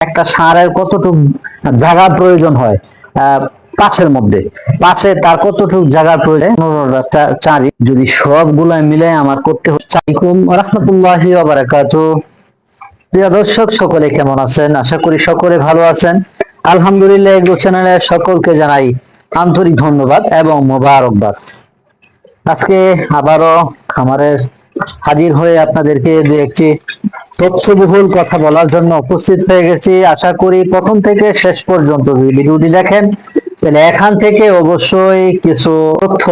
একটা সারের কতটুকু জায়গার প্রয়োজন হয়? পাশের মধ্যে। পাশে তার কতটুকু জায়গার প্রয়োজন? চারি। যদি সবগুলা মিলে আমার করতে হচ্ছে রহমতুল্লাহি প্রিয় দর্শক, সকলে কেমন আছেন? আশা করি সকলে ভালো আছেন। আলহামদুলিল্লাহ এগ্রো চ্যানেলে সকলকে জানাই আন্তরিক ধন্যবাদ এবং মোবারকবাদ। আজকে আবারও খামারের হাজির হয়ে আপনাদেরকে দু একটি তথ্যবহুল কথা বলার জন্য উপস্থিত হয়ে গেছি। আশা করি প্রথম থেকে শেষ পর্যন্ত যদি ভিডিওটি দেখেন। তাহলে এখান থেকে অবশ্যই কিছু তথ্য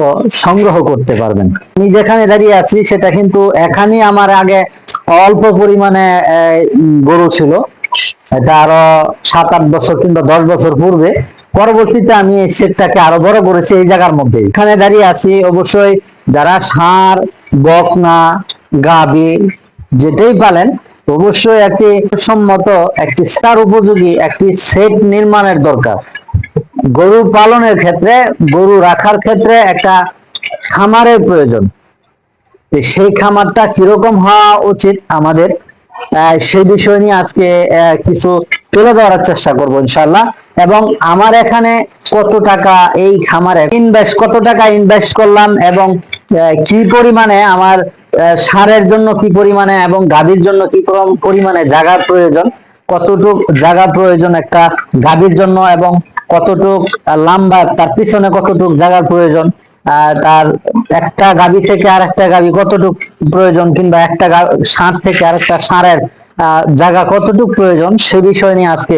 সংগ্রহ করতে পারবেন। আমি যেখানে দাঁড়িয়ে আছি সেটা কিন্তু এখানে আমার আগে অল্প পরিমাণে গরু ছিল। এটা আরও সাত আট বছর কিংবা দশ বছর পূর্বে। পরবর্তীতে আমি এই সেটটাকে আরও বড় করেছি এই জায়গার মধ্যে। এখানে দাঁড়িয়ে আছি অবশ্যই যারা ষাঁড়, বকনা গাবি যেটাই পালেন অবশ্যই একটি সম্মত একটি সার উপযোগী একটি সেট নির্মাণের দরকার। গরু পালনের ক্ষেত্রে, গরু রাখার ক্ষেত্রে একটা খামারের প্রয়োজন। সেই খামারটা কীরকম হওয়া উচিত আমাদের সেই বিষয় নিয়ে আজকে কিছু তুলে ধরার চেষ্টা করব ইনশাল্লাহ এবং আমার এখানে কত টাকা এই খামারে ইনভেস্ট কত টাকা ইনভেস্ট করলাম এবং কি পরিমাণে আমার সারের জন্য কি পরিমাণে এবং গাভীর জন্য কি পরিমাণে জায়গার প্রয়োজন? কতটুক জায়গা প্রয়োজন একটা গাভীর জন্য এবং কতটুক লম্বা তার পিছনে কতটুক জায়গার প্রয়োজন? তার একটা গাভী থেকে আর একটা গাভী কতটুক প্রয়োজন কিংবা একটা ষাঁড় থেকে আরেকটা ষাঁড়ের আহ, জায়গা কতটুক প্রয়োজন? সে বিষয় নিয়ে আজকে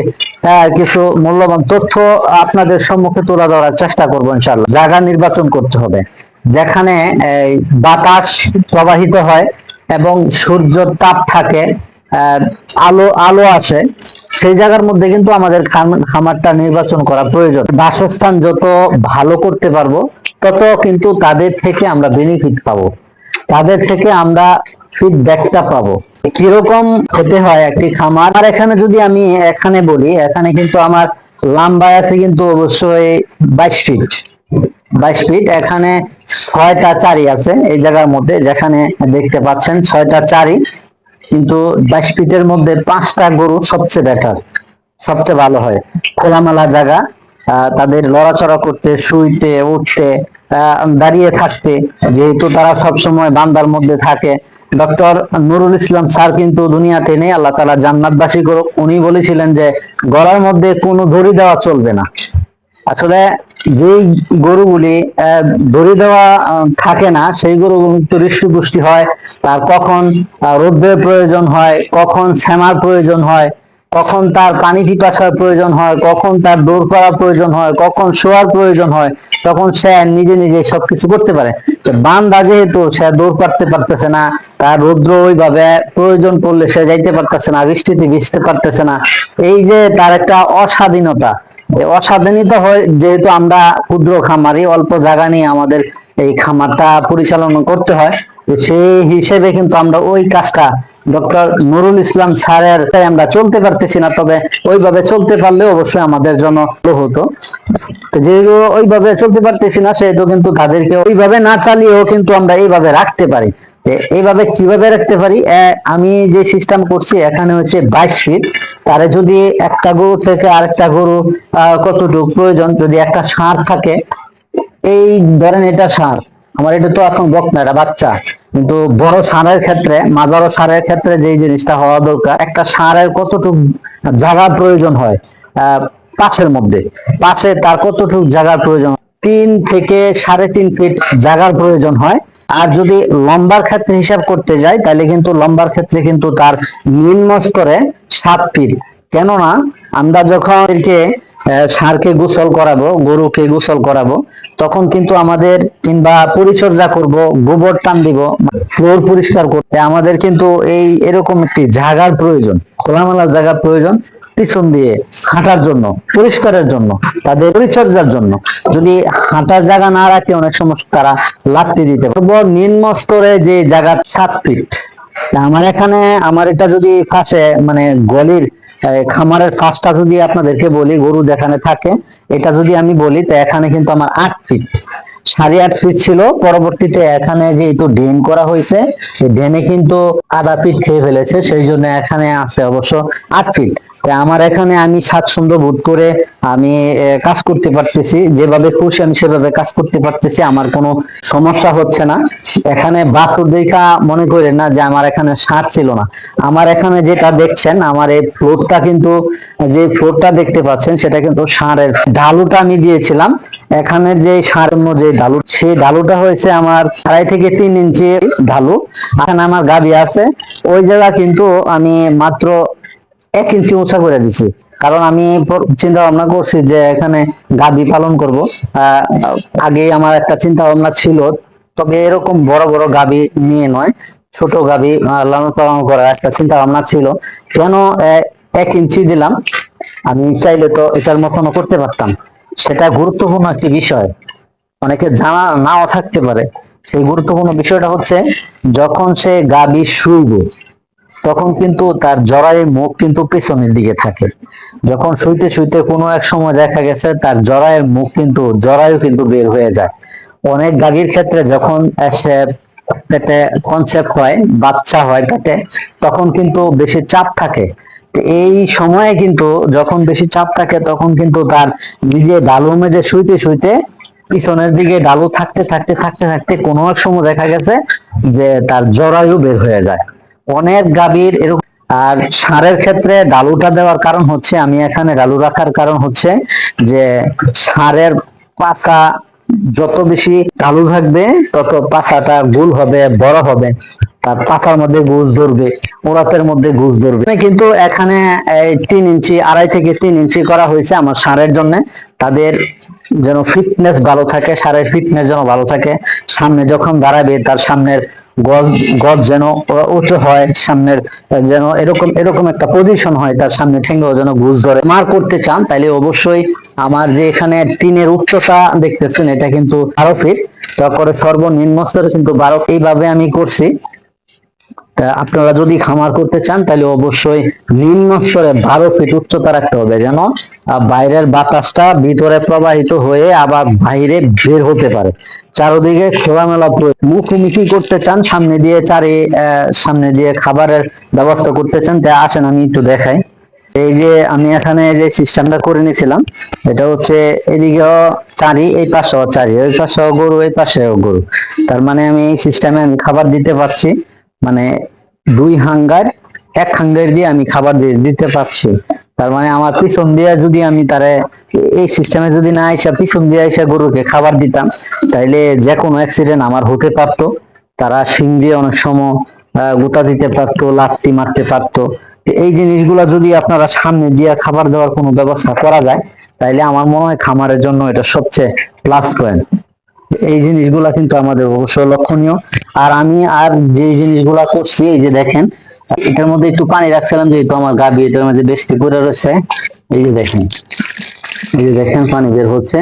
কিছু মূল্যবান তথ্য আপনাদের সম্মুখে তুলে ধরার চেষ্টা করব ইনশাল্লাহ জায়গা নির্বাচন করতে হবে। যেখানে বাতাস প্রবাহিত হয় এবং সূর্য তাপ থাকে আলো আলো আসে, সেই জায়গার মধ্যে কিন্তু আমাদের খামারটা নির্বাচন করা প্রয়োজন। বাসস্থান যত ভালো করতে পারব, তত কিন্তু তাদের থেকে আমরা বেনিফিট পাবো। তাদের থেকে আমরা ফিডব্যাকটা পাবো। কীরকম হতে হয় একটি খামার? আর এখানে যদি আমি এখানে বলি, এখানে কিন্তু আমার লম্বায় আছে কিন্তু অবশ্যই বাইশ ফিট বাইশ ফিট, এখানে ছয়টা চারি আছে এই জায়গার মধ্যে, যেখানে দেখতে পাচ্ছেন ছয়টা চারি। কিন্তু বাইশ ফিটের মধ্যে পাঁচটা গরু সবচেয়ে বেটার সবচেয়ে ভালো হয়। খোলামেলা জায়গা তাদের লড়াচড়া করতে, শুইতে, উঠতে দাঁড়িয়ে থাকতে, যেহেতু তারা সব সময় বান্দার মধ্যে থাকে। ডক্টর নুরুল ইসলাম স্যার কিন্তু দুনিয়াতে নেই, আল্লাহ তালা জান্নাতবাসী করুক। উনি বলেছিলেন যে, গলার মধ্যে কোনো দড়ি দেওয়া চলবে না। আসলে যেই গরুগুলি দড়ি দেওয়া থাকে না, সেই গরুগুলো হৃষ্টপুষ্টি হয়, তার কখন রোদ্রের প্রয়োজন হয়, কখন শ্যামার প্রয়োজন হয়, কখন তার পানি পিপাসার প্রয়োজন হয়, কখন তার দৌড় করার প্রয়োজন হয়, কখন শোয়ার প্রয়োজন হয়, তখন সে নিজে নিজে সবকিছু করতে পারে। তো বান্দা যেহেতু সে দৌড় পারতে পারতেছে না, তার রৌদ্র ওইভাবে প্রয়োজন পড়লে সে যাইতে পারতেছে না, বৃষ্টিতে ভিজতে পারতেছে না। এই যে তার একটা অস্বাধীনতা এই হয় যেহেতু আমরা ক্ষুদ্র খামারি, অল্প জায়গা নিয়ে আমাদের এই খামারটা পরিচালনা করতে হয়। তো সেই হিসেবে কিন্তু আমরা ওই কাজটা ডক্টর নুরুল ইসলাম স্যারের তাই আমরা চলতে পারতেছি না, তবে ওইভাবে চলতে পারলে অবশ্যই আমাদের জন্য হতো। যেহেতু ওইভাবে চলতে পারতেছি না, সেহেতু কিন্তু তাদেরকে ওইভাবে না চালিয়েও কিন্তু আমরা এইভাবে রাখতে পারি। এইভাবে কীভাবে রাখতে পারি? আমি যে সিস্টেম করছি, এখানে হচ্ছে বাইশ ফিট তারে যদি একটা গরু থেকে আরেকটা গরু কতটুকু প্রয়োজন? যদি একটা ষাঁড় থাকে, এই ধরেন এটা ষাঁড়। আমার এটা তো এখন বক না, এটা বাচ্চা। কিন্তু বড় ষাঁড়ের ক্ষেত্রে মাজারো ষাঁড়ের ক্ষেত্রে যে জিনিসটা হওয়া দরকার, একটা ষাঁড়ের কতটুকু জায়গার প্রয়োজন হয়? পাশের মধ্যে। পাশে তার কতটুকু জায়গার প্রয়োজন তিন থেকে সাড়ে তিন ফিট জায়গার প্রয়োজন হয়। আর যদি লম্বার ক্ষেত্রে হিসাব করতে যাই, তাহলে কিন্তু লম্বার ক্ষেত্রে কিন্তু তার নিম্ন স্তরে সাত ফিট কেননা, আমরা যখন ষাঁড়কে গোসল করাবো, গরুকে গোসল করাবো, তখন কিন্তু আমাদের কিংবা পরিচর্যা করব, গোবর টান দিব, ফ্লোর পরিষ্কার করতে। আমাদের কিন্তু এই এরকম একটি জায়গার প্রয়োজন, খোলামেলা জায়গার প্রয়োজন। পিছন দিয়ে হাঁটার জন্য, পরিষ্কারের জন্য, তাদের পরিচর্যার জন্য। যদি হাঁটার জায়গা না রাখে, অনেক সময় তারা লাত্তি দিতে পারে। নিম্ন স্তরে যে জায়গা সাত ফিট আমার এখানে আমার এটা যদি ফাঁসে মানে গলির খামারের ফাঁসটা যদি আপনাদেরকে বলি, গরু যেখানে থাকে, এটা যদি আমি বলি, তো এখানে কিন্তু আমার আট ফিট। সাড়ে আট ফিট ছিল, পরবর্তীতে এখানে যেহেতু ড্রেন করা হয়েছে ড্রেনে কিন্তু আধা ফিট খেয়ে ফেলেছে, সেই জন্য এখানে আছে অবশ্য আট ফিট। আমার এখানে আমি স্বাচ্ছন্দ্য বোধ করে আমি কাজ করতে পারতেছি। যেভাবে খুশি আমি সেভাবে কাজ করতে পারতেছি, আমার কোনো সমস্যা হচ্ছে না। এখানে বাসুর দেখা মনে করেন না যে আমার এখানে সার ছিল না। আমার এখানে যেটা দেখছেন, আমার এই ফ্লোরটা কিন্তু, যে ফ্লোরটা দেখতে পাচ্ছেন, সেটা কিন্তু সারের ঢালুটা আমি দিয়েছিলাম। এখানে যে সার অন্য যে ঢালু সেই ঢালুটা হয়েছে আমার আড়াই থেকে তিন ইঞ্চি ঢালু এখানে আমার গাবি আছে। ওই জায়গা কিন্তু আমি মাত্র এক ইঞ্চি উঁচা করে দিছি। কারণ আমি চিন্তা ভাবনা করছি যে এখানে গাবি পালন করব। আগে আমার একটা চিন্তা ভাবনা ছিল, তবে এরকম বড় বড় গাবি নিয়ে নয়, ছোট গাবি লালন পালন করার একটা চিন্তা ভাবনা ছিল। কেন এক ইঞ্চি দিলাম? আমি চাইলে তো এটার মতনও করতে পারতাম। সেটা গুরুত্বপূর্ণ একটি বিষয়। অনেকে জানা নাও থাকতে পারে। সেই গুরুত্বপূর্ণ বিষয়টা হচ্ছে, যখন সে গাবি শুইবে তখন কিন্তু তার জরায়ের মুখ কিন্তু পেছনের দিকে থাকে। যখন শুইতে শুইতে কোনো এক সময় দেখা গেছে, তার জরায়ের মুখ কিন্তু, জরায়ু কিন্তু বের হয়ে যায়। অনেক গাভীর ক্ষেত্রে যখন সে পেটে কনসেপ্ট হয়, বাচ্চা হয় পেটে, তখন কিন্তু বেশি চাপ থাকে। এই সময়ে কিন্তু যখন বেশি চাপ থাকে, তখন কিন্তু তার নিজে ডালু মেজে শুইতে শুইতে পিছনের দিকে ডালু থাকতে থাকতে থাকতে থাকতে কোনো এক সময় দেখা গেছে যে তার জরায়ু বের হয়ে যায়। অনেক গাভীর এরকম আর সারের ক্ষেত্রে ডালুটা দেওয়ার কারণ হচ্ছে, আমি এখানে ডালু রাখার কারণ হচ্ছে যে সারের পাতা যত বেশি ডালু থাকবে, তত পাতাটা গোল হবে, বড় হবে। তার পাতার মধ্যে গুজ ধরবে ওরাতের মধ্যে গুজ ধরবে। কিন্তু এখানে তিন ইঞ্চি, আড়াই থেকে তিন ইঞ্চি করা হয়েছে আমার সারের জন্য। তাদের যেন ফিটনেস ভালো থাকে, সারের ফিটনেস যেন ভালো থাকে। সামনে যখন দাঁড়াবে, তার সামনের গজ যেন উঁচু হয় সামনের, যেন এরকম এরকম একটা পজিশন হয় তার সামনে ঠেঙ্গাও যেন ঘুষ ধরে। মার করতে চান তাহলে অবশ্যই আমার যে এখানে টিনের উচ্চতা দেখতেছেন, এটা কিন্তু বারো ফিট তারপরে সর্বনিম্ন স্তরে কিন্তু বারো, এইভাবে আমি করছি। আপনারা যদি খামার করতে চান, তাহলে অবশ্যই নিম্ন স্তরে বারো ফিট উচ্চতা রাখতে হবে, যেন বাইরের বাতাসটা ভিতরে প্রবাহিত হয়ে আবার বাইরে বের হতে পারে। চারদিকে খোলামেলা মুখোমুখি করতে চান, সামনে দিয়ে চারি সামনে দিয়ে খাবারের ব্যবস্থা করতে চান, তা আসেন, আমি একটু দেখাই। এই যে আমি এখানে যে সিস্টেমটা করে নিয়েছিলাম, এটা হচ্ছে এদিকেও চারি, এই পাশেও চারি, ওই পাশেও গরু, এই পাশেও গরু। তার মানে আমি এই সিস্টেমে আমি খাবার দিতে পারছি। মানে দুই হাঙ্গার, এক হাঙ্গার দিয়ে আমি খাবার দিতে পারছি। তার মানে আমার পিছন দিয়ে যদি আমি তারে এই সিস্টেমে যদি না আইসা, পিছন দিয়ে আইসা গরুকে খাবার দিতাম, তাইলে যে কোনো অ্যাক্সিডেন্ট আমার হতে পারতো। তারা শিং দিয়ে অনেক সময় গুতা দিতে পারতো, লাত্তি মারতে পারতো। এই জিনিসগুলা যদি আপনারা সামনে দিয়ে খাবার দেওয়ার কোনো ব্যবস্থা করা যায়, তাইলে আমার মনে হয় খামারের জন্য এটা সবচেয়ে প্লাস পয়েন্ট এই জিনিসগুলা কিন্তু আমাদের অবশ্যই লক্ষণীয়। আর আমি আর যে জিনিসগুলা করছি, এই যে দেখেন, এটার মধ্যে একটু পানি রাখছিলাম, যেহেতু আমার গাবি এটার মধ্যে বেশি পড়ে রয়েছে। এই যে দেখেন, এই যে দেখেন, পানি বের হচ্ছে।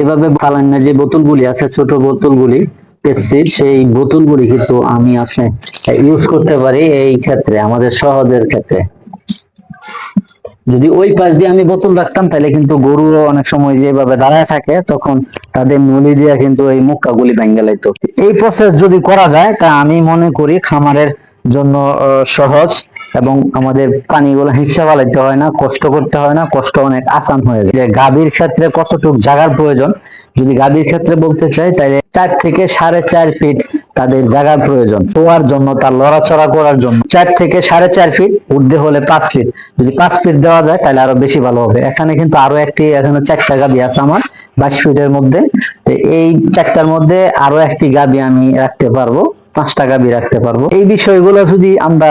এভাবে ফালান্নার যে বোতলগুলি আছে, ছোট বোতলগুলি পেপসির সেই বোতলগুলি কিন্তু আমি আছে ইউজ করতে পারি এই ক্ষেত্রে, আমাদের সহজের ক্ষেত্রে। যদি ওই পাশ দিয়ে আমি বোতল রাখতাম, তাহলে কিন্তু গরুরও অনেক সময় যেভাবে দাঁড়ায় থাকে, তখন তাদের নলি দিয়ে কিন্তু এই মুক্কা গুলি ভেঙে লাইতো। এই প্রসেস যদি করা যায়, তা আমি মনে করি খামারের জন্য সহজ এবং আমাদের পানিগুলো হিচ্ছা বালাইতে হয় না, কষ্ট করতে হয় না, কষ্ট অনেক আসান হয়ে যায়। যে গাভীর ক্ষেত্রে কতটুকু জায়গার প্রয়োজন, যদি গাভীর ক্ষেত্রে বলতে চাই, তাহলে চার থেকে সাড়ে চার ফিট তাদের জায়গার প্রয়োজন, শোয়ার জন্য, তার লড়াচড়া করার জন্য। চার থেকে সাড়ে চার ফিট উর্ধে হলে পাঁচ ফিট যদি পাঁচ ফিট দেওয়া যায়, তাহলে আরও বেশি ভালো হবে। এখানে কিন্তু আরও একটি, এখানে চারটা গাবি আছে আমার, বাইশ ফিটের মধ্যে। তো এই চারটার মধ্যে আরও একটি গাবি আমি রাখতে পারব পাঁচটা গাবি রাখতে পারব। এই বিষয়গুলো যদি আমরা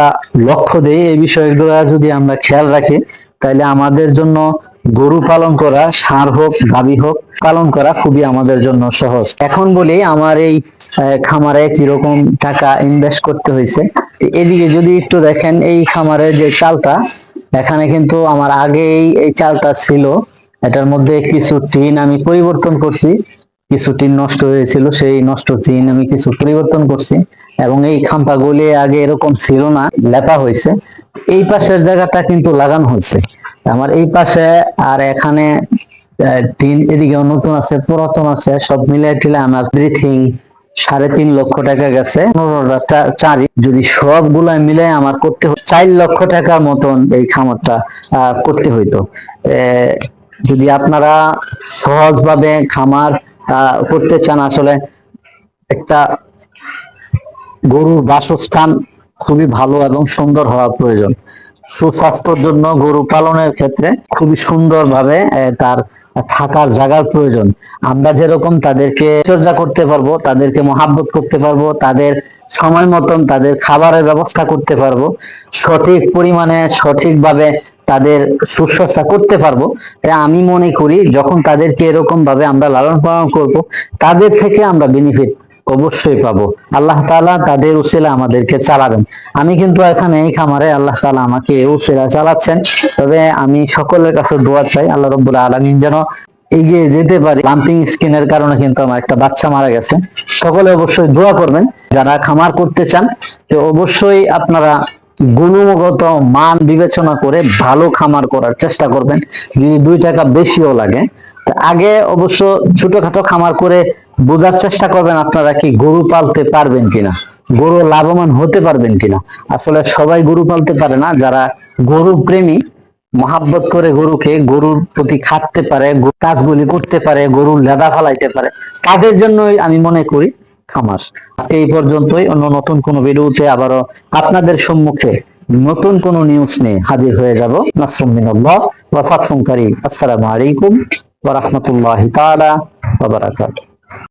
লক্ষ্য দিই, এই বিষয়গুলো যদি আমরা খেয়াল রাখি, তাহলে আমাদের জন্য গরু পালন করা, সার হোক, গাভী হোক, পালন করা খুবই আমাদের জন্য সহজ। এখন বলি আমার এই খামারে কীরকম টাকা ইনভেস্ট করতে হয়েছে। এদিকে যদি একটু দেখেন, এই খামারে যে চালটা, এখানে কিন্তু আমার আগেই এই চালটা ছিল। এটার মধ্যে কিছু টিন আমি পরিবর্তন করছি। কিছু টিন নষ্ট হয়েছিল, সেই নষ্ট টিন আমি কিছু পরিবর্তন করছি। এবং এই খাম্পাগুলি আগে এরকম ছিল না, লেপা হয়েছে। এই পাশের জায়গাটা কিন্তু লাগানো হয়েছে। আমার এই পাশে আর এখানে টিন এদিকেও নতুন আছে, পুরাতন আছে, সব মিলে টিলে আমার ব্রিথিং সাড়ে তিন লক্ষ টাকা গেছে। চারি যদি সবগুলা মিলে আমার করতে চার লক্ষ টাকার মতন এই খামারটা করতে হইতো। যদি আপনারা সহজভাবে খামার করতে চান আসলে, একটা গরুর বাসস্থান খুবই ভালো এবং সুন্দর হওয়া প্রয়োজন। সুস্বাস্থ্যের জন্য গরু পালনের ক্ষেত্রে খুবই সুন্দরভাবে তার থাকার জায়গার প্রয়োজন। আমরা যেরকম তাদেরকে চর্চা করতে পারব, তাদেরকে মহাব্বত করতে পারব, তাদের সময় মতন তাদের খাবারের ব্যবস্থা করতে পারব, সঠিক পরিমাণে সঠিকভাবে তাদের শুশ্রূষা করতে পারব তাই আমি মনে করি যখন তাদেরকে এরকম ভাবে আমরা লালন পালন করব, তাদের থেকে আমরা বেনিফিট অবশ্যই পাবো। আল্লাহ তাআলা তাদের উসিলা আমাদেরকে চালাবেন। আমি কিন্তু এখানে এই খামারে আল্লাহ তাআলা আমাকে উসিলা চালাচ্ছেন। তবে আমি সকলের কাছে দোয়া চাই, আল্লাহ রব্বুল আলামিন যেন এগিয়ে যেতে পারি। লাম্পিং স্কিনের কারণে কিন্তু আমার একটা বাচ্চা মারা গেছে। সকলে অবশ্যই দোয়া করবেন। যারা খামার করতে চান, তো অবশ্যই আপনারা গুণগত মান বিবেচনা করে ভালো খামার করার চেষ্টা করবেন। যদি দুই টাকা বেশিও লাগে আগে অবশ্য ছোটখাটো খামার করে বোঝার চেষ্টা করবেন আপনারা কি গরু পালতে পারবেন কিনা। গরু লাভবান হতে পারবেন কিনা। আসলে সবাই গরু পালতে পারে না, যারা গরু প্রেমী, মহাব্বত করে গরুকে গরুর প্রতি খাটতে পারে কাজগুলি করতে পারে, গরুর লেদা ফালাইতে পারে, তাদের জন্যই আমি মনে করি খামার। আজকে এই পর্যন্তই, অন্য নতুন কোন ভিডিওতে আবারও আপনাদের সম্মুখে নতুন কোন নিউজ নিয়ে হাজির হয়ে যাব। নাসরুম মিনাল্লাহ ওয়া আসসালামু আলাইকুম ওয়া রাহমাতুল্লাহি তাআলা ওয়া বারাকাতুহু।